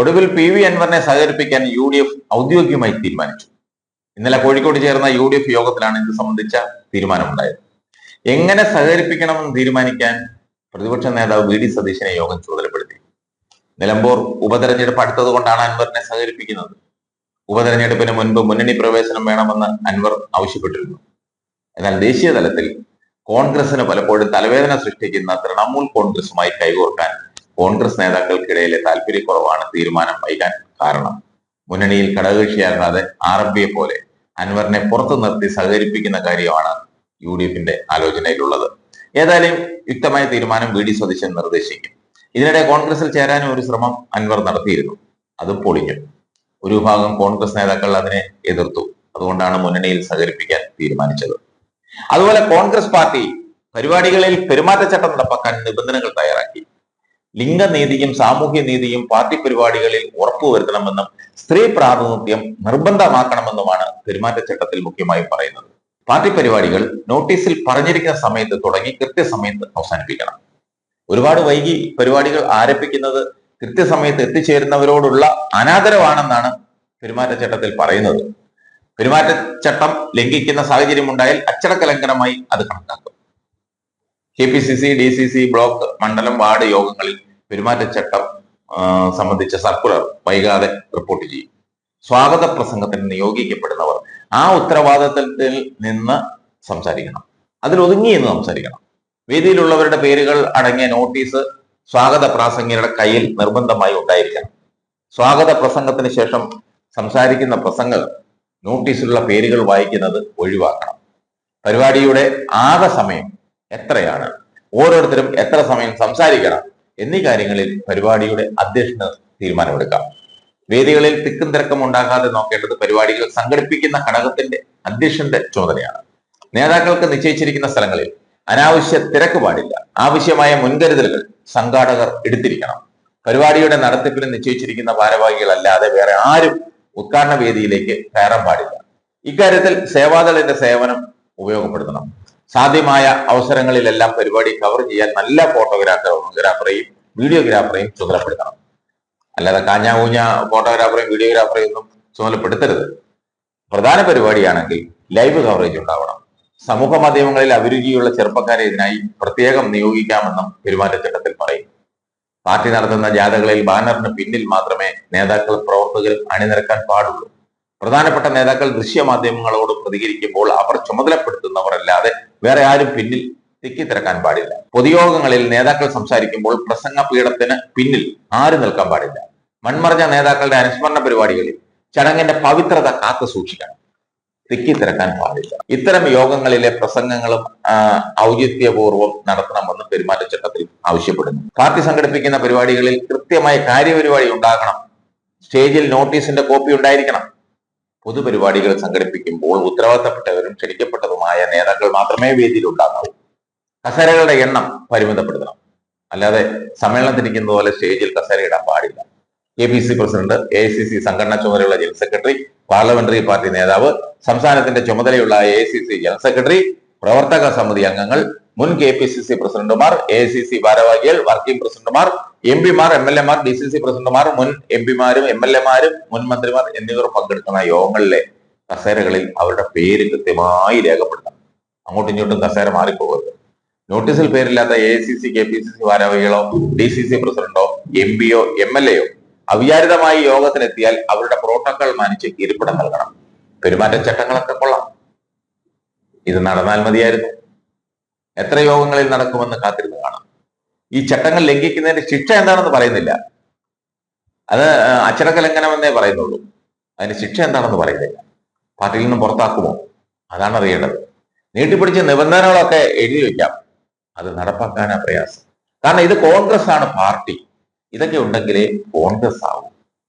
ഒടുവിൽ P V അൻവറിനെ സഹകരിപ്പിക്കാൻ U D F ഔദ്യോഗികമായി തീരുമാനിച്ചു. ഇന്നലെ കോഴിക്കോട് ചേർന്ന യു ഡി എഫ് യോഗത്തിലാണ് ഇത് സംബന്ധിച്ച തീരുമാനമുണ്ടായത്. എങ്ങനെ സഹകരിപ്പിക്കണമെന്ന് തീരുമാനിക്കാൻ പ്രതിപക്ഷ നേതാവ് വി ഡി സതീശനെ യോഗം ചുമതലപ്പെടുത്തി. നിലമ്പൂർ ഉപതെരഞ്ഞെടുപ്പ് അടുത്തത് കൊണ്ടാണ് അൻവറിനെ സഹകരിപ്പിക്കുന്നത്. ഉപതെരഞ്ഞെടുപ്പിന് മുൻപ് മുന്നണി പ്രവേശനം വേണമെന്ന് അൻവർ ആവശ്യപ്പെട്ടിരുന്നു. എന്നാൽ ദേശീയ തലത്തിൽ കോൺഗ്രസിന് പലപ്പോഴും തലവേദന സൃഷ്ടിക്കുന്ന തൃണമൂൽ കോൺഗ്രസുമായി കൈകോർക്കാൻ കോൺഗ്രസ് നേതാക്കൾക്കിടയിലെ താല്പര്യക്കുറവാണ് തീരുമാനം വൈകാൻ കാരണം. മുന്നണിയിൽ ഘടകകക്ഷിയാകാതെ ആർ എം പിയെ പോലെ അൻവറിനെ പുറത്തു നിർത്തി സഹകരിപ്പിക്കുന്ന കാര്യമാണ് യു ഡി എഫിന്റെ ആലോചനയിലുള്ളത്. ഏതായാലും യുക്തമായ തീരുമാനം വി ഡി സതീശൻ നിർദ്ദേശിക്കും. ഇതിനിടെ കോൺഗ്രസിൽ ചേരാനും ഒരു ശ്രമം അൻവർ നടത്തിയിരുന്നു. അത് പൊളിഞ്ഞു. ഒരു വിഭാഗം കോൺഗ്രസ് നേതാക്കൾ അതിനെ എതിർത്തു. അതുകൊണ്ടാണ് മുന്നണിയിൽ സഹകരിപ്പിക്കാൻ തീരുമാനിച്ചത്. അതുപോലെ കോൺഗ്രസ് പാർട്ടി പരിപാടികളിൽ പെരുമാറ്റച്ചട്ടം നടപ്പാക്കാൻ നിബന്ധനകൾ തയ്യാറാക്കി. ലിംഗനീതിയും സാമൂഹ്യ നീതിയും പാർട്ടി പരിപാടികളിൽ ഉറപ്പുവരുത്തണമെന്നും സ്ത്രീ പ്രാതിനിധ്യം നിർബന്ധമാക്കണമെന്നുമാണ് പെരുമാറ്റച്ചട്ടത്തിൽ മുഖ്യമായും പറയുന്നത്. പാർട്ടി പരിപാടികൾ നോട്ടീസിൽ പറഞ്ഞിരിക്കുന്ന സമയത്ത് തുടങ്ങി കൃത്യസമയത്ത് അവസാനിപ്പിക്കണം. ഒരുപാട് വൈകി പരിപാടികൾ ആരംഭിക്കുന്നത് കൃത്യസമയത്ത് എത്തിച്ചേരുന്നവരോടുള്ള അനാദരവാണെന്നാണ് പെരുമാറ്റച്ചട്ടത്തിൽ പറയുന്നത്. പെരുമാറ്റച്ചട്ടം ലംഘിക്കുന്ന സാഹചര്യം ഉണ്ടായാൽ അച്ചടക്ക ലംഘനമായി അത് കണക്കാക്കും. K P C C D C C block മണ്ഡലം വാർഡ് യോഗങ്ങളിൽ പെരുമാറ്റച്ചട്ടം സംബന്ധിച്ച സർക്കുലർ വൈകാതെ റിപ്പോർട്ട് ചെയ്യും. സ്വാഗത പ്രസംഗത്തിന് നിയോഗിക്കപ്പെടുന്നവർ ആ ഉത്തരവാദിത്തത്തിൽ നിന്ന് സംസാരിക്കണം. അതിൽ ഒതുങ്ങി എന്ന് സംസാരിക്കണം. വേദിയിലുള്ളവരുടെ പേരുകൾ അടങ്ങിയ നോട്ടീസ് സ്വാഗത പ്രാസംഗികരുടെ കയ്യിൽ നിർബന്ധമായി ഉണ്ടായിരിക്കണം. സ്വാഗത പ്രസംഗത്തിന് ശേഷം സംസാരിക്കുന്ന പ്രസംഗങ്ങൾ നോട്ടീസിലുള്ള പേരുകൾ വായിക്കുന്നത് ഒഴിവാക്കണം. പരിപാടിയുടെ ആകെ സമയം എത്രയാണ്? ഓരോരുത്തരും എത്ര സമയം സംസാരിക്കണം? എന്നീ കാര്യങ്ങളിൽ പരിപാടിയുടെ അധ്യക്ഷന് തീരുമാനമെടുക്കാം. വേദികളിൽ തിക്കും തിരക്കും ഉണ്ടാകാതെ നോക്കേണ്ടത് പരിപാടികൾ സംഘടിപ്പിക്കുന്ന ഘടകത്തിന്റെ അധ്യക്ഷന്റെ ചുമതലയാണ്. നേതാക്കൾക്ക് നിശ്ചയിച്ചിരിക്കുന്ന സ്ഥലങ്ങളിൽ അനാവശ്യ തിരക്ക് പാടില്ല. ആവശ്യമായ മുൻകരുതലുകൾ സംഘാടകർ എടുത്തിരിക്കണം. പരിപാടിയുടെ നടത്തിപ്പിന് നിശ്ചയിച്ചിരിക്കുന്ന ഭാരവാഹികളല്ലാതെ വേറെ ആരും ഉദ്ഘാടന വേദിയിലേക്ക് കയറാൻ പാടില്ല. ഇക്കാര്യത്തിൽ സേവാദളിന്റെ സേവനം ഉപയോഗപ്പെടുത്തണം. സാധ്യമായ അവസരങ്ങളിലെല്ലാം പരിപാടി കവർ ചെയ്യാൻ നല്ല ഫോട്ടോഗ്രാഫറെയും വീഡിയോഗ്രാഫറെയും ചുമതലപ്പെടുത്തണം. അല്ലാതെ കാഞ്ഞാകൂഞ്ഞ ഫോട്ടോഗ്രാഫറെയും വീഡിയോഗ്രാഫറെയും ഒന്നും ചുമതലപ്പെടുത്തരുത്. പ്രധാന പരിപാടിയാണെങ്കിൽ ലൈവ് കവറേജ് ഉണ്ടാവണം. സമൂഹ മാധ്യമങ്ങളിൽ അഭിരുചിയുള്ള ചെറുപ്പക്കാരെ ഇതിനായി പ്രത്യേകം നിയോഗിക്കാമെന്നും പെരുമാറ്റച്ചട്ടത്തിൽ പറയും. പാർട്ടി നടത്തുന്ന ജാഥകളിൽ ബാനറിന് പിന്നിൽ മാത്രമേ നേതാക്കൾ പ്രവർത്തകർ അണിനിരക്കാൻ പാടുള്ളൂ. പ്രധാനപ്പെട്ട നേതാക്കൾ ദൃശ്യമാധ്യമങ്ങളോട് പ്രതികരിക്കുമ്പോൾ അവർ ചുമതലപ്പെടുത്തുന്നവരല്ലാതെ വേറെ ആരും പിന്നിൽ തിക്കിത്തിരക്കാൻ പാടില്ല. പൊതുയോഗങ്ങളിൽ നേതാക്കൾ സംസാരിക്കുമ്പോൾ പ്രസംഗ പീഠത്തിന് പിന്നിൽ ആരും നിൽക്കാൻ പാടില്ല. മൺമറഞ്ഞ നേതാക്കളുടെ അനുസ്മരണ പരിപാടികളിൽ ചടങ്ങിന്റെ പവിത്രത കാത്തു സൂക്ഷിക്കണം. തിക്കിത്തിരക്കാൻ പാടില്ല. ഇത്തരം യോഗങ്ങളിലെ പ്രസംഗങ്ങളും ഔചിത്യപൂർവം നടത്തണമെന്ന് പെരുമാറ്റച്ചട്ടത്തിൽ ആവശ്യപ്പെടുന്നു. പാർട്ടി സംഘടിപ്പിക്കുന്ന പരിപാടികളിൽ കൃത്യമായ കാര്യപരിപാടി ഉണ്ടാകണം. സ്റ്റേജിൽ നോട്ടീസിന്റെ കോപ്പി ഉണ്ടായിരിക്കണം. പൊതുപരിപാടികൾ സംഘടിപ്പിക്കുമ്പോൾ ഉത്തരവാദിത്തപ്പെട്ടവരും ക്ഷണിക്കപ്പെട്ടതുമായ നേതാക്കൾ മാത്രമേ വേദിയിൽ ഉണ്ടാകാവൂ കസേരകളുടെ എണ്ണം പരിമിതപ്പെടുത്തണം. അല്ലാതെ സമ്മേളനത്തിരിക്കുന്ന പോലെ സ്റ്റേജിൽ കസേര ഇടാൻ പാടില്ല. K P C president A I C C സംഘടനാ ചുമതലയുള്ള ജനറൽ സെക്രട്ടറി പാർലമെന്ററി പാർട്ടി നേതാവ് സംസ്ഥാനത്തിന്റെ ചുമതലയുള്ള A I C C general secretary പ്രവർത്തക സമിതി അംഗങ്ങൾ മുൻ കെ പി സി സി പ്രസിഡന്റുമാർ എ ഐ സി സി ഭാരവാഹികൾ വർക്കിംഗ് പ്രസിഡന്റുമാർ എം പിമാർ എം എൽ എമാർ ഡി സി സി പ്രസിഡന്റുമാർ മുൻ എം പിമാരും എം എൽ എമാരും മുൻ മന്ത്രിമാർ എന്നിവർ പങ്കെടുക്കുന്ന യോഗങ്ങളിലെ കസേരകളിൽ അവരുടെ പേര് കൃത്യമായി രേഖപ്പെടുത്തണം. അങ്ങോട്ടും ഇങ്ങോട്ടും കസേര മാറിപ്പോകരുത്. നോട്ടീസിൽ പേരില്ലാത്ത A C C K P C C ഭാരവാഹികളോ D C C പ്രസിഡന്റോ എം പിയോ എം എൽ എയോ അവിചാരിതമായി യോഗത്തിനെത്തിയാൽ അവരുടെ പ്രോട്ടോക്കോൾ മാനിച്ച് ഇരിപ്പിടം നൽകണം. പെരുമാറ്റച്ചട്ടങ്ങളൊക്കെ കൊള്ളാം. ഇത് നടന്നാൽ മതിയായിരുന്നു. എത്ര യോഗങ്ങളിൽ നടക്കുമെന്ന് കാത്തിരുന്ന് കാണാം. ഈ ചട്ടങ്ങൾ ലംഘിക്കുന്നതിന്റെ ശിക്ഷ എന്താണെന്ന് പറയുന്നില്ല. അത് അച്ചടക്ക ലംഘനമെന്നേ പറയുന്നുള്ളൂ. അതിന് ശിക്ഷ എന്താണെന്ന് പറയുന്നില്ല. പാർട്ടിയിൽ നിന്നും പുറത്താക്കുമോ? അതാണ് അറിയേണ്ടത്. നീട്ടിപ്പിടിച്ച നിബന്ധനകളൊക്കെ എഴുതി വെക്കാം. അത് നടപ്പാക്കാനാ പ്രയാസം. കാരണം ഇത് കോൺഗ്രസ് ആണ് പാർട്ടി. ഇതൊക്കെ ഉണ്ടെങ്കിലേ കോൺഗ്രസ് ആവും